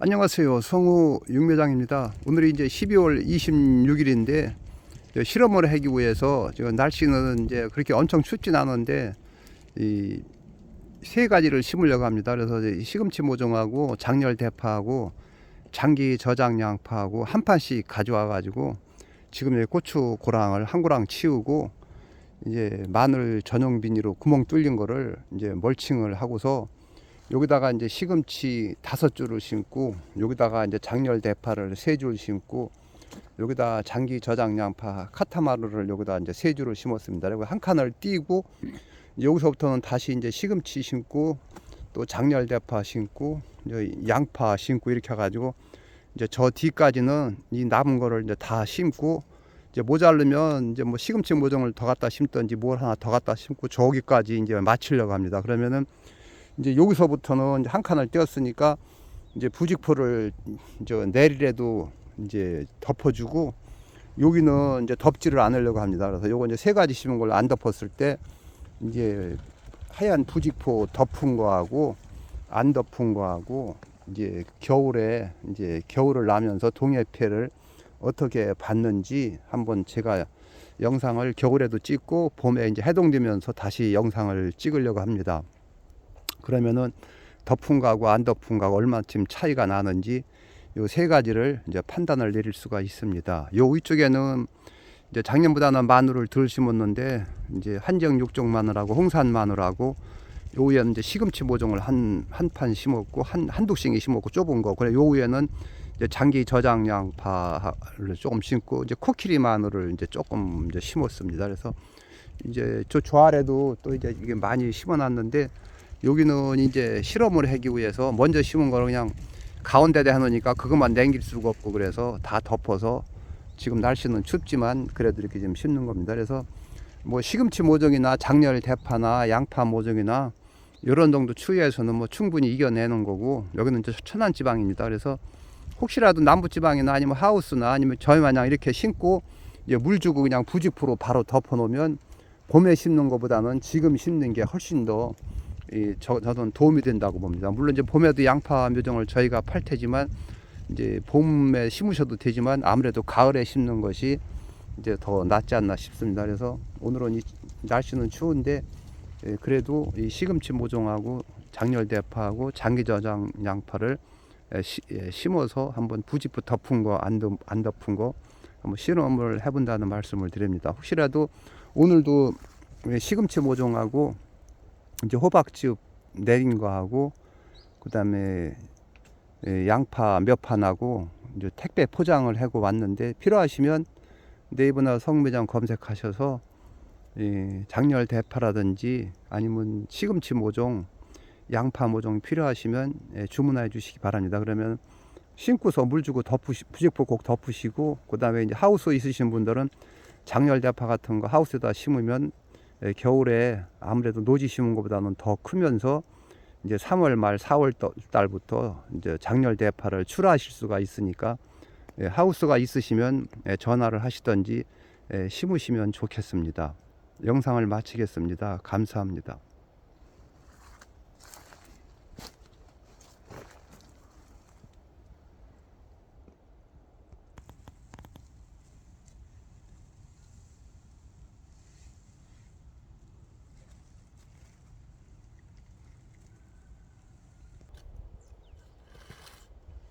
안녕하세요. 성우 육매장입니다. 오늘이 이제 12월 26일인데 실험을 하기 위해서 지금 날씨는 이제 그렇게 엄청 춥진 않은데 이 세 가지를 심으려고 합니다. 그래서 이제 시금치 모종하고 장렬 대파하고 장기 저장 양파하고 한 판씩 가져와 가지고 지금 이제 고추 고랑을 한 고랑 치우고 이제 마늘 전용 비닐로 구멍 뚫린 거를 이제 멀칭을 하고서 여기다가 이제 시금치 다섯 줄을 심고 여기다가 이제 장렬 대파를 세 줄 심고 여기다 장기 저장 양파 카타마르를 여기다 이제 세 줄을 심었습니다. 그리고 한 칸을 띄고 여기서부터는 다시 이제 시금치 심고 또 장렬 대파 심고 이제 양파 심고 이렇게 해가지고 이제 저 뒤까지는 이 남은 거를 이제 다 심고 이제 모자르면 이제 뭐 시금치 모종을 더 갖다 심든지 뭘 하나 더 갖다 심고 저기까지 이제 마치려고 합니다. 그러면은 이제 여기서부터는 이제 한 칸을 띄었으니까 이제 부직포를 저 내리래도 이제 덮어주고 여기는 이제 덮지를 않으려고 합니다. 그래서 요거 이제 세 가지 심은 걸 안 덮었을 때 이제 하얀 부직포 덮은 거하고 안 덮은 거하고 이제 겨울에 이제 겨울을 나면서 동해패를 어떻게 받는지 한번 제가 영상을 겨울에도 찍고 봄에 이제 해동되면서 다시 영상을 찍으려고 합니다. 그러면은 덮은 거하고 안 덮은 거하고 얼마쯤 차이가 나는지 요 세 가지를 이제 판단을 내릴 수가 있습니다. 요 위쪽에는 이제 작년보다는 마늘을 덜 심었는데 이제 한정 육종 마늘하고 홍산 마늘하고 요 위에는 이제 시금치 모종을 한 한 판 심었고 한 한두 싱이 심었고 좁은 거. 그래 요 위에는 이제 장기 저장 양파를 조금 심고 이제 코끼리 마늘을 이제 조금 이제 심었습니다. 그래서 이제 저 좌아래도 또 이제 이게 많이 심어놨는데 여기는 이제 실험을 하기 위해서 먼저 심은 거는 그냥 가운데다 해놓으니까 그것만 남길 수가 없고 그래서 다 덮어서 지금 날씨는 춥지만 그래도 이렇게 좀 심는 겁니다. 그래서 뭐 시금치 모종이나 장렬 대파나 양파 모종이나 이런 정도 추위에서는 뭐 충분히 이겨내는 거고 여기는 이제 천안 지방입니다. 그래서 혹시라도 남부 지방이나 아니면 하우스나 아니면 저희 마냥 이렇게 심고 물 주고 그냥 부직포로 바로 덮어 놓으면 봄에 심는 것보다는 지금 심는 게 훨씬 더 이, 저, 저는 도움이 된다고 봅니다. 물론 이제 봄에도 양파 묘종을 저희가 팔 테지만 이제 봄에 심으셔도 되지만 아무래도 가을에 심는 것이 이제 더 낫지 않나 싶습니다. 그래서 오늘은 이 날씨는 추운데 예, 그래도 이 시금치 모종하고 장렬 대파하고 장기 저장 양파를 예, 시- 예, 심어서 한번 부직포 덮은 거안안 덮은 거 한번 실험을 해본다는 말씀을 드립니다. 혹시라도 오늘도 예, 시금치 모종하고 이제 호박즙 내린 거하고 그다음에 예, 양파 몇 판하고 이제 택배 포장을 하고 왔는데 필요하시면 네이버나 성매장 검색하셔서 이 장렬 대파라든지 아니면 시금치 모종, 양파 모종 필요하시면 예, 주문해 주시기 바랍니다. 그러면 심고서 물 주고 덮으시, 부직포 꼭 덮으시고 그다음에 이제 하우스 있으신 분들은 장렬 대파 같은 거 하우스에다 심으면 예, 겨울에 아무래도 노지 심은 것보다는 더 크면서 이제 3월 말 4월 달- 달부터 이제 장렬 대파를 출하하실 수가 있으니까 예, 하우스가 있으시면 예, 전화를 하시던지 예, 심으시면 좋겠습니다. 영상을 마치겠습니다. 감사합니다.